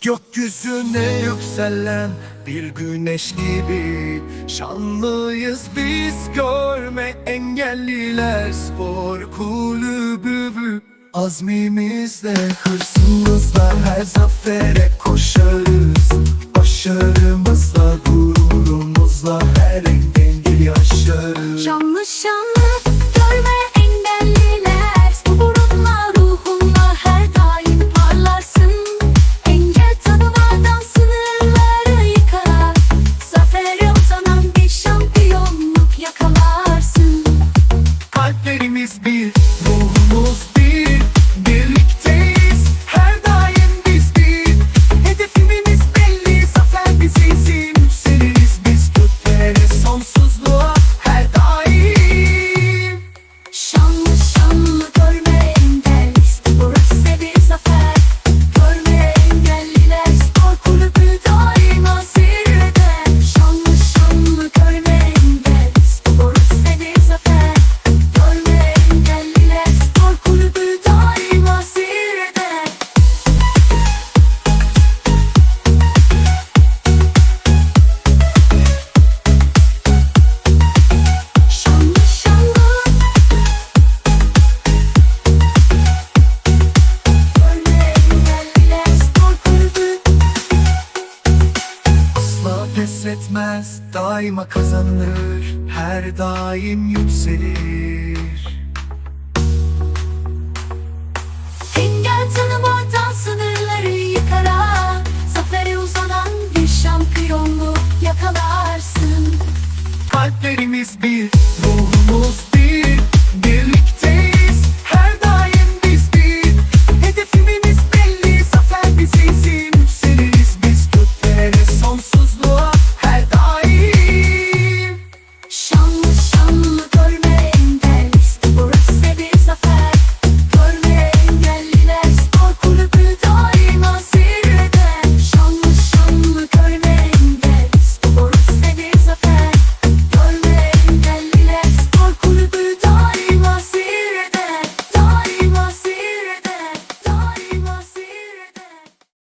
Gökyüzüne yükselen bir güneş gibi Şanlıyız biz görme engelliler spor kulübü. Azmimizle hırsımızla her zafer. Yenilmez daima kazanılır Her daim yükselir. Engel tanımadan sınırları yıkarak Zafere uzanan bir şampiyonluk yakalarsın. Kalplerimiz bir